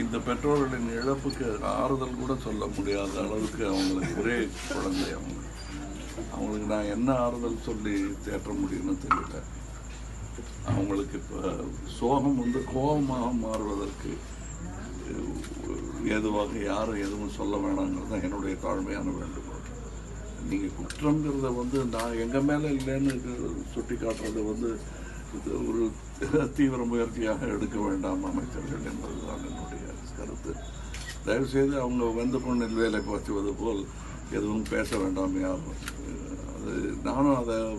இந்த பெற்றோர்களின் இழப்புக்கு ஆறுதல் கூட சொல்ல முடியாத அளவுக்கு அவங்களுக்கு ஒரே குழந்தை அவங்க அவங்களுக்கு நான் என்ன ஆறுதல் சொல்லி தேற்ற முடியும்னு தெரியல. அவங்களுக்கு இப்போ சோகம் வந்து கோபமாக மாறுவதற்கு ஏதுவாக யாரும் எதுவும் சொல்ல வேணாங்கிறது தான் என்னுடைய தாழ்மையான வேண்டுகோள். நீங்கள் குற்றங்கிறத வந்து நான் எங்கள் மேலே இல்லைன்னு சுட்டி காட்டுறது வந்து இது ஒரு தீவிர முயற்சியாக எடுக்க வேண்டாம் அமைச்சர்கள் என்பதுதான் என்னுடைய கொடுத்து தயவுசெய்து அவங்க வெந்த பொண்ணில் வேலை பார்த்துவது போல் எதுவும் பேச வேண்டாம் யாரும் அது நானும் அதை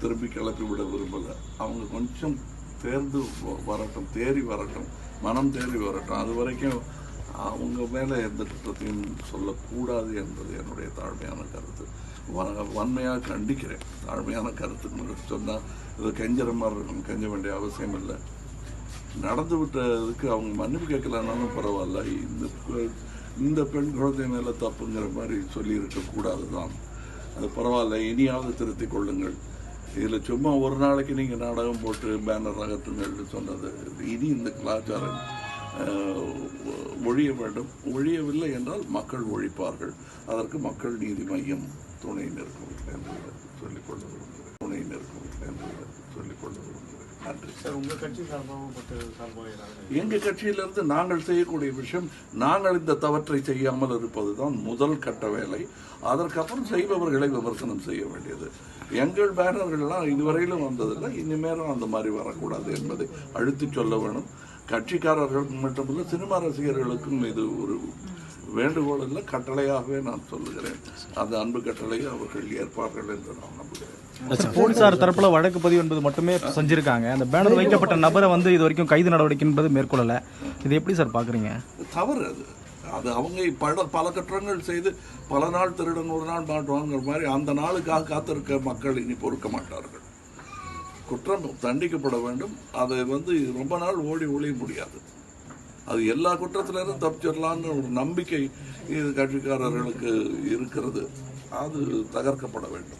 திரும்பி கிளப்பி விட விரும்பலை. அவங்க கொஞ்சம் தேர்ந்து வ- வரட்டும் தேறி வரட்டும் மனம் தேறி வரட்டும். அது வரைக்கும் அவங்க மேலே எந்த குற்றத்தையும் சொல்லக்கூடாது என்பது என்னுடைய தாழ்மையான கருத்து. வ- வன்மையாக கண்டிக்கிறேன். தாழ்மையான கருத்துன்னு சொன்னால் இது கெஞ்சற மாதிரி இருக்கும் கெஞ்ச வேண்டிய அவசியம் இல்லை. நடந்து விட்டதுக்கு அவங்க மன்னிப்பு கேட்கலனாலும் பரவாயில்ல. இந்த இந்த பெண் குழந்தை மேலே தப்புங்கிற மாதிரி சொல்லியிருக்கக்கூடாது தான் அது பரவாயில்ல இனியாவது திருத்திக் கொள்ளுங்கள். இதில் சும்மா ஒரு நாளைக்கு நீங்கள் நாடகம் போட்டு பேனர் அகற்றுங்கள்னு சொன்னது இனி இந்த கலாச்சாரம் ஒழிய வேண்டும். ஒழியவில்லை என்றால் மக்கள் ஒழிப்பார்கள். அதற்கு மக்கள் நீதி மையம் துணை நிற்கும் என்று சொல்லிக்கொள்ள விரும்புகிறேன். துணை நிற்கும் என்று சொல்லிக்கொள்ள விரும்புகிறேன். நன்றி சார் உங்க கட்சி சார்பாகவும் மற்ற சார்பாக ஏதாவது எங்க கட்சியிலிருந்து நாங்கள் செய்யக்கூடிய விஷயம் நாங்கள் இந்த தவற்றை செய்யாமல் இருப்பதுதான் முதல் கட்ட வேலை. அதற்கப்புறம் செய்பவர்களை விமர்சனம் செய்ய வேண்டியது. எங்கள் பேனர்கள்லாம் இதுவரையிலும் வந்ததில்லை இனிமேலும் அந்த மாதிரி வரக்கூடாது என்பதை அழுத்தி சொல்ல வேணும். கட்சிக்காரர்களுக்கு மட்டுமல்ல சினிமா ரசிகர்களுக்கும் இது ஒரு வேண்டுகோள் இல்லை கட்டளையாகவே நான் சொல்லுகிறேன். அந்த அன்பு கட்டளையை அவர்கள் ஏற்பார்கள் என்று நான் நம்புகிறேன். போலீசார் தரப்புல வழக்கு பதிவு என்பது மட்டுமே செஞ்சிருக்காங்க. அந்த பேனர் வைக்கப்பட்ட நபரை வந்து இது வரைக்கும் கைது நடவடிக்கை என்பது மேற்கொள்ளல. இது எப்படி சார் பாக்குறீங்க? தவறு அது. அது அவங்க பல பல குற்றங்கள் செய்து பல நாள் திருடன் ஒரு நாள் மாட்டுவாங்கிற மாதிரி அந்த நாளுக்காக காத்திருக்க மக்கள் இனி பொறுக்க மாட்டார்கள். குற்றம் தண்டிக்கப்பட வேண்டும். அதை வந்து ரொம்ப நாள் ஓடி ஒளிய முடியாது. அது எல்லா குற்றத்திலிருந்தும் தப்பிச்சிடலான்னு ஒரு நம்பிக்கை இது கட்சிக்காரர்களுக்கு இருக்கிறது. அது தகர்க்கப்பட வேண்டும்.